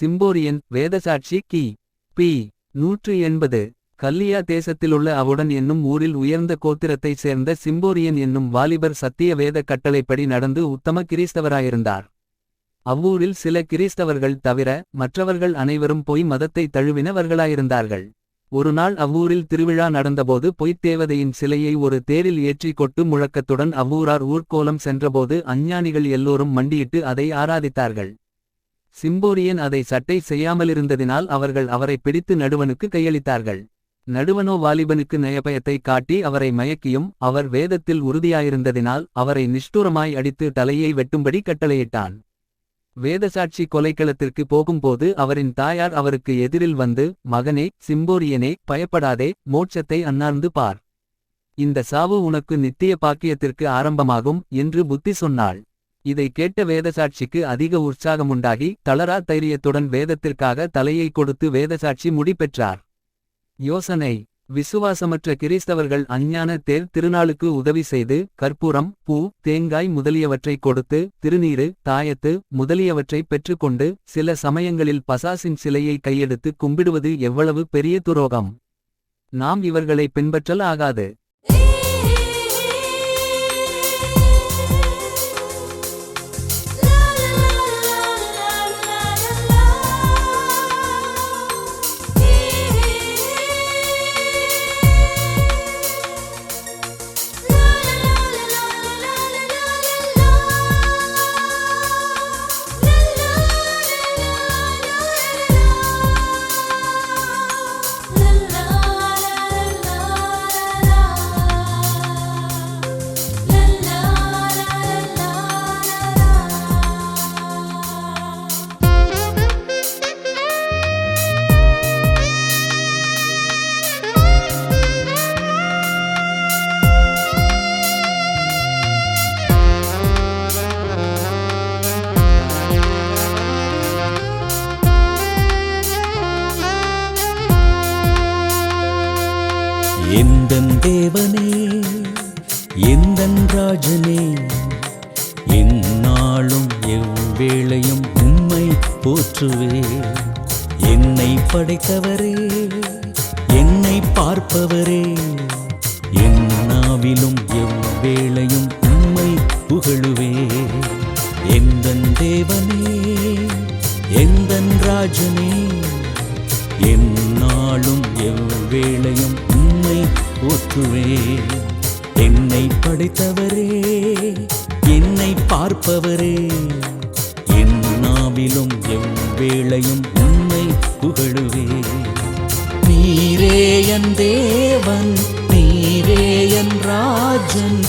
சிம்போரியன் வேதசாட்சி கி. B. நூற்று எண்பது. கல்லியா தேசத்திலுள்ள அவுடன் என்னும் ஊரில் உயர்ந்த கோத்திரத்தைச் சேர்ந்த சிம்போரியன் என்னும் வாலிபர் சத்திய வேத கட்டளைப்படி நடந்து உத்தம கிறிஸ்தவராயிருந்தார். அவ்வூரில் சில கிறிஸ்தவர்கள் தவிர மற்றவர்கள் அனைவரும் பொய் மதத்தை தழுவினவர்களாயிருந்தார்கள். ஒருநாள் அவ்வூரில் திருவிழா நடந்தபோது பொய்த் தேவதையின் சிலையை ஒரு தேரில் ஏற்றி கொட்டு முழக்கத்துடன் அவ்வூரார் ஊர்க்கோலம் சென்றபோது அஞ்ஞானிகள் எல்லோரும் மண்டியிட்டு அதை ஆராதித்தார்கள். சிம்போரியன் அதை சட்டை செய்யாமலிருந்ததினால் அவர்கள் அவரை பிடித்து நடுவனுக்கு கையளித்தார்கள். நடுவனோ வாலிபனுக்கு நயபயத்தை காட்டி அவரை மயக்கியும் அவர் வேதத்தில் உறுதியாயிருந்ததினால் அவரை நிஷ்டூரமாய் அடித்து தலையை வெட்டும்படி கட்டளையிட்டான். வேதசாட்சி கொலைக்களத்திற்கு போகும்போது அவரின் தாயார் அவருக்கு எதிரில் வந்து மகனே சிம்போரியனே பயப்படாதே மோட்சத்தை அன்னார்ந்து பார். இந்த சாவு உனக்கு நித்திய பாக்கியத்திற்கு ஆரம்பமாகும் என்று புத்தி சொன்னாள். இதை கேட்ட வேதசாட்சிக்கு அதிக உற்சாகமுண்டாகி தளரா தைரியத்துடன் வேதத்திற்காக தலையை கொடுத்து வேதசாட்சி முடி பெற்றார் யோசனை விசுவாசமற்ற கிறிஸ்தவர்கள் அஞ்ஞான தேர் திருநாளுக்கு உதவி செய்து கற்பூரம் பூ தேங்காய் முதலியவற்றை கொடுத்து திருநீறு தாயத்து முதலியவற்றை பெற்றுக்கொண்டு சில சமயங்களில் பசாசின் சிலையை கையெடுத்து கும்பிடுவது எவ்வளவு பெரிய துரோகம். நாம் இவர்களை பின்பற்றல் ஆகாது. போற்றுவே என்னை படைத்தவரே என்னை பார்ப்பவரே. என் நாவிலும் எவ்வேளையும் உம்மை புகழுவே எந்தன் தேவனே எந்தன் ராஜனே. எந்நாளும் எவ்வேளையும் உம்மை போற்றுவே என்னை படைத்தவரே என்னை பார்ப்பவரே. வேளையும் உண்மை புகழுவே. நீரே என் தேவன் நீரே என் ராஜன்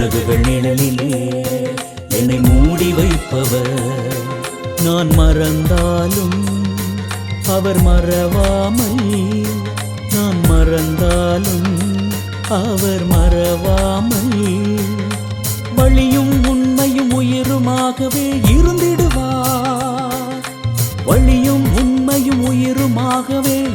அழகுகள் நிழலிலே என்னை மூடி வைப்பவர். நான் மறந்தாலும் அவர் மறவாமல் நான் மறந்தாலும் அவர் மறவாமல். வழியும் உண்மையும் உயிருமாகவே இருந்திடுவார். வழியும் உண்மையும் உயிருமாகவே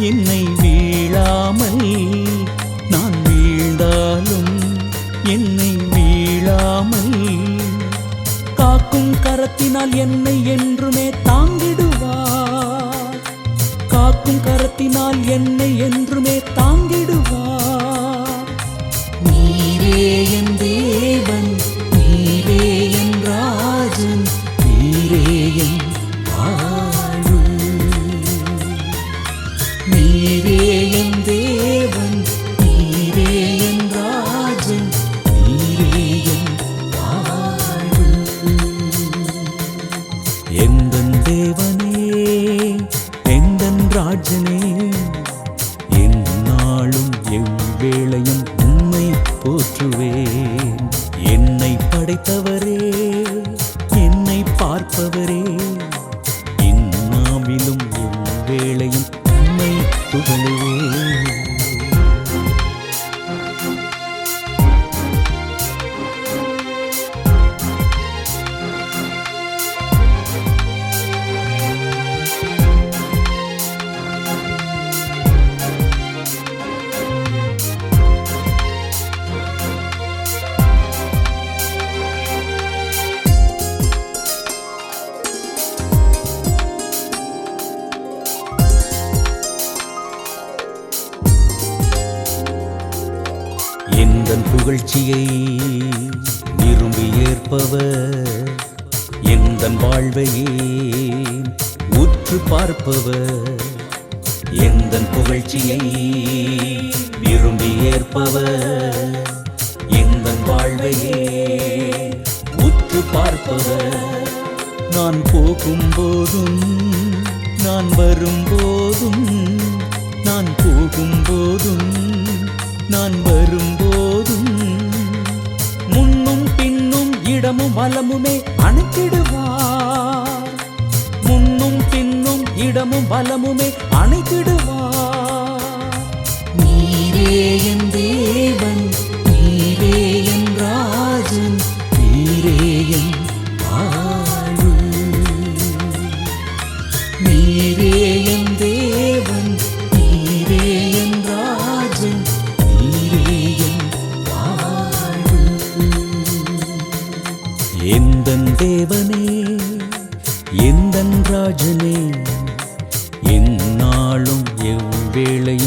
என்னை வீழாமல் நான் வீழ்ந்தாலும் என்னை வீழாமல் காக்கும் கரத்தினால் என்னை என்றுமே தாங்கிடுவார். காக்கும் கரத்தினால் என்னை என்றுமே தாங்கிடுவார். தேவனே எந்தன் ராஜனே எந்நாளும் எவ்வேளையும் உண்மை போற்றுவே. புகழ்ச்சியை விரும்பி ஏற்பவர். எந்தன் வாழ்வையே உற்று பார்ப்பவர். எந்தன் புகழ்ச்சியை விரும்பி ஏற்பவர். எந்த வாழ்வையே உற்று பார்ப்பவர். நான் போகும்போதும் நான் வரும்போதும் நான் போகும்போதும் நான் பின்னும் இடமும் வலமுமே அணைத்திடுவார் முன்னும் பின்னும் இடமும் வலமுமே அணைத்திடுவார் நீரே என் தேவ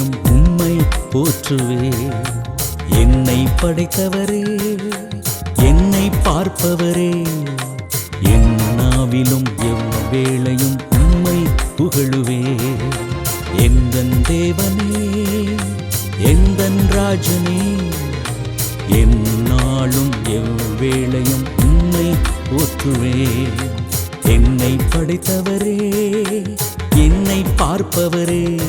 எவ்வேளையும் உம்மை போற்றுவே. என்னை படைத்தவரே என்னை பார்ப்பவரே. என்னாவிலும் எவ்வேளையும் உம்மை புகழுவே. எந்தன் தேவனே எந்தன் ராஜனே. என்னாலும் எவ்வேளையும் உண்மை போற்றுவே. என்னை படைத்தவரே என்னை பார்ப்பவரே.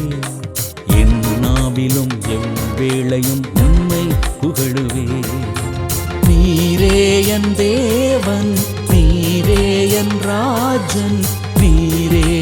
நாவிலும் எவ்வேளையும் உண்மை புகழுவே. நீரே என் தேவன் நீரே என் ராஜன் நீரே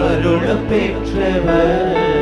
அருள பெற்றவர்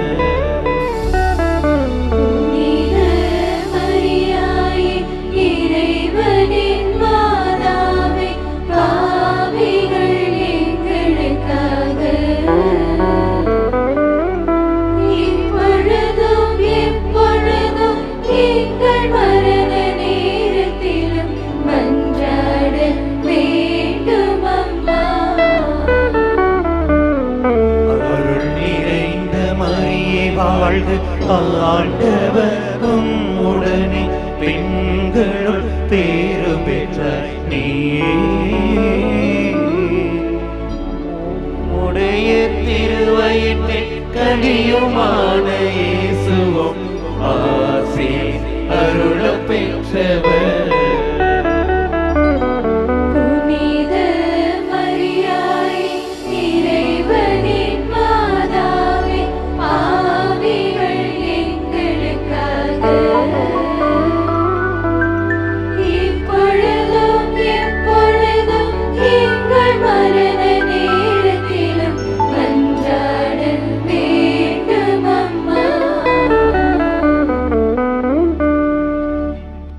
ஆண்டவரும் உடனே உம்முடனே பெண்களுள் பேரு பெற்ற நீ உடைய திருவயிற்றில் கனியுமான